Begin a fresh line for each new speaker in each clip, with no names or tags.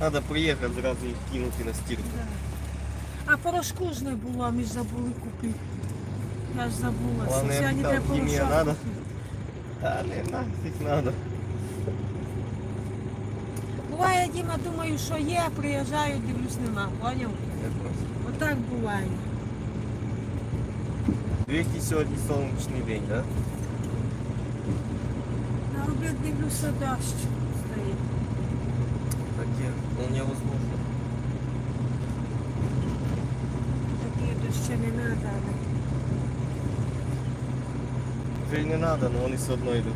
Треба приїхати, зразу їх кинути на стірку.
Да. А порошку ж не було, ми ж забули купити. Я ж забула.
Головне,
Сьогодні
там
треба
хімія
порошок
надо. Та не нафіг треба.
Буває, Діма, думаю, що є, приїжджаю, дивлюсь, нема. Поняв? Отак буває.
Який сьогодні сонячний день, так?
На обід дивлюся дощ стоїть.
Таке вполне возможно.
Такі не треба.
Вже й не треба, але вони все одно йдуть.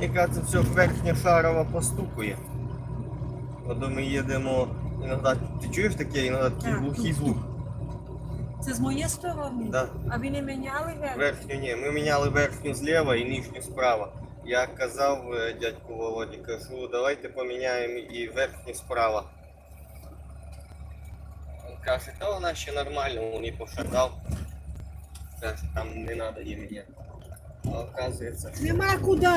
Мені кажется, все верхня шарова постукує. Коли ми їдемо, іноді, ти чуєш таке, іноді такий
Так.
глухий звук.
Це з моєї сторони?
Да.
А ви не міняли верх?
Верхню ні, ми міняли верхню зліва і нижню справа. Я казав е, дядьку Володі, кажу, давайте поміняємо і верхню справа. Він каже, та вона ще нормально, він і пошагав. Каже, там не треба її міняти. А оказується,
Нема куди.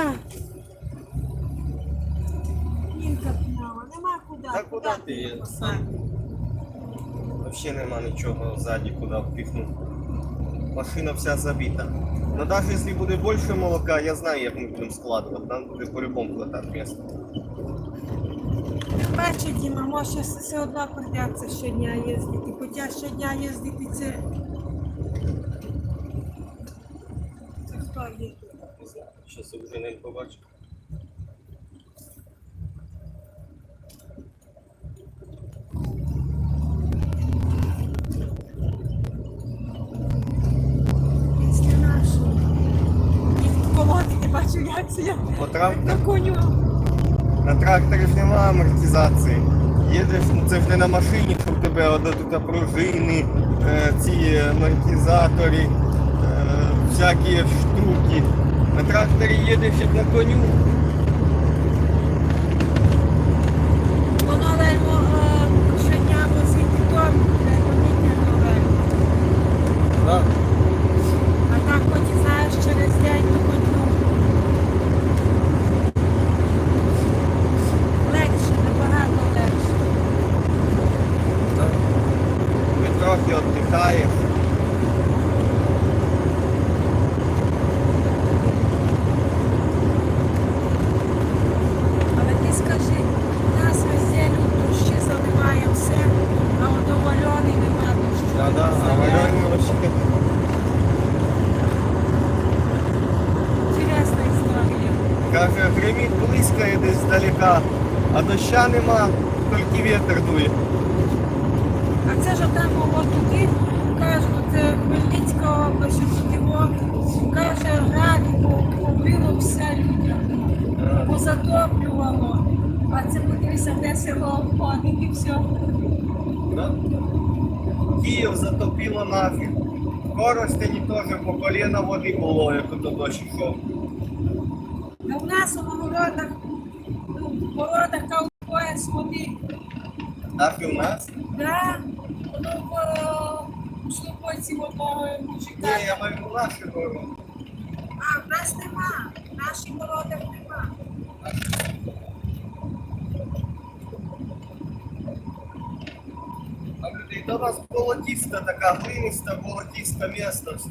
Нінка піняла, нема куди.
Та куди ти є? взагалі нема нічого ззаді, куди впихнути. Машина вся забита. Но навіть якщо буде більше молока, я знаю, як ми будемо складувати. Нам буде по-любому хватати місця.
Перше, Діма, може все одно придеться щодня їздити. Хоча щодня їздити це. Це хто їде?
Не знаю, зараз я вже не побачу.
Колоти, як це я
По трактор,
на коню.
на тракторі ж нема амортизації. Їдеш, ну це ж не на машині, що в тебе одна тут пружини, е, ці амортизатори, е, всякі штуки. На тракторі їдеш як на коню.
Воно вельмо е, щодня возити торбу, треба мити вельмо.
Да.
А так хоч і знаєш через день то хоч ну. Легше, набагато легше.
Ти трохи віддихаєш.
Але ти скажи, нас везде заливає все, а от у Вальони нема дощу.
Да, да, а вообще.
Інтересна історія.
Каже, гримить близько десь здалека, а доща нема, тільки вітер дує.
А це ж там от туди, кажуть, це Хмельницька область, тут його, каже, град побило все людям, позатоплювало. А це подивися, де село входить і все.
Да? Київ затопило нафіг. В Коростені теж по коліна води було, як ото дощ йшов.
А в нас у городах, ну, в городах пояс води.
Так і у нас?
Да, воно в слободці одного
Ні,
мужика.
я маю у наші городи.
А в нас нема, в наших городах нема.
А людей, до нас болотиста така, глиниста, болотиста местность.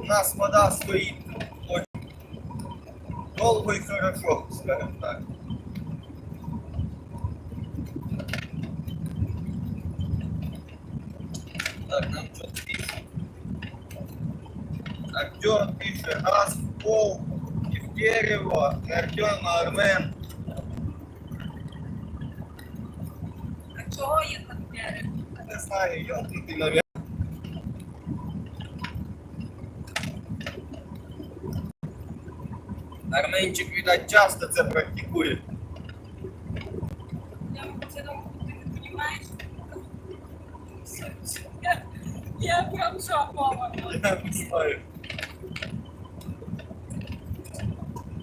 У нас вода стоїть очень долго и хорошо, скажем так. Так, нам что-то пишет. Артем пишет, газ в пол в и Артем Армен.
А чого є так дерево?
Не знаю, ёбнутый, наверное. Арменчик, видать, часто це практикує.
Я це ти не розумієш? Я, я прям шокова.
Я.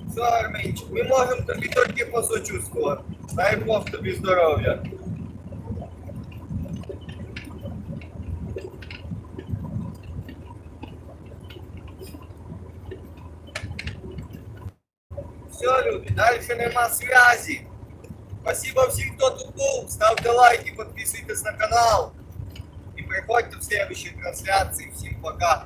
Все, Арменчик, ми можемо тобі тільки посочувствувати. Дай Бог тобі здоров'я. все, люди, дальше нема связи. Спасибо всім, хто тут був. Ставте лайки, підписуйтесь на канал. Приходьте в следующие трансляции. Всім пока.